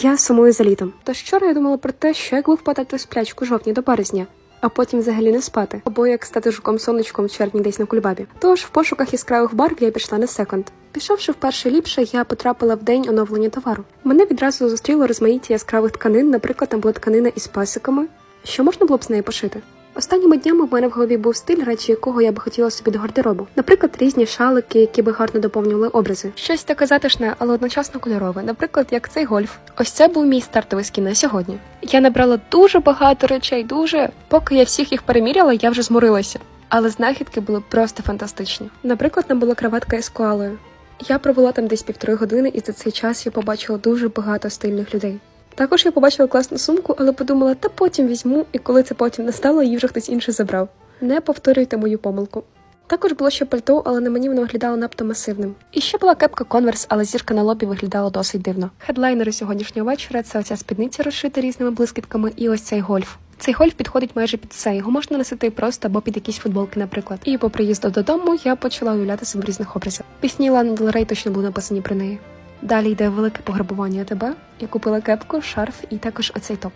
Я сумую за літом. Тож вчора я думала про те, що як би впадати в сплячку жовтня до березня, а потім взагалі не спати, або як стати жуком сонечком в червні десь на кульбабі. Тож в пошуках яскравих барв я пішла на секонд. Пішовши вперше ліпше, я потрапила в день оновлення товару. Мене відразу зустріло розмаїття яскравих тканин, наприклад, там була тканина із пасиками. Що можна було б з неї пошити? Останніми днями в мене в голові був стиль, речі якого я би хотіла собі до гардеробу. Наприклад, різні шалики, які би гарно доповнювали образи. Щось таке затишне, але одночасно кольорове, наприклад, як цей гольф. Ось це був мій стартовий скін на сьогодні. Я набрала дуже багато речей, дуже. Поки я всіх їх переміряла, я вже зморилася. Але знахідки були просто фантастичні. Наприклад, там була краватка із коалою. Я провела там десь півтори години, і за цей час я побачила дуже багато стильних людей. Також я побачила класну сумку, але подумала, та потім візьму, і коли це потім настало, її вже хтось інший забрав. Не повторюйте мою помилку. Також було ще пальто, але на мені воно виглядало надто масивним. І ще була кепка Converse, але зірка на лобі виглядала досить дивно. Хедлайнери сьогоднішнього вечора це оця спідниця розшита різними блискітками, і ось цей гольф. Цей гольф підходить майже під все. Його можна носити просто або під якісь футболки, наприклад. І по приїзду додому я почала уявляти себе різних образах. Пісні Лани Del точно були написані про неї. Далі йде велике пограбування тебе. Я купила кепку, шарф і також оцей топ.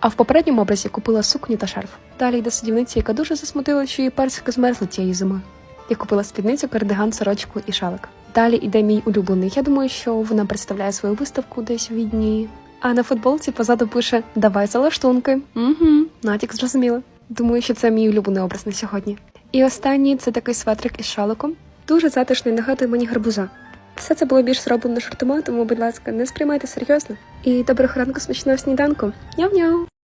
А в попередньому образі купила сукню та шарф. Далі йде садівниця, яка дуже засмутила, що її персики змерзли цієї зими. Я купила спідницю, кардиган, сорочку і шалик. Далі йде мій улюблений. Я думаю, що вона представляє свою виставку десь у відні. А на футболці позаду пише Давай за лаштунки. Угу, натяк зрозуміла. Думаю, що це мій улюблений образ на сьогодні. І останній це такий светрик із шаликом. Дуже затишний, нагадує мені гарбуза. Все це було більш зроблено жартома, тому, будь ласка, не сприймайте серйозно. І доброго ранку смачного сніданку. Няв-няв!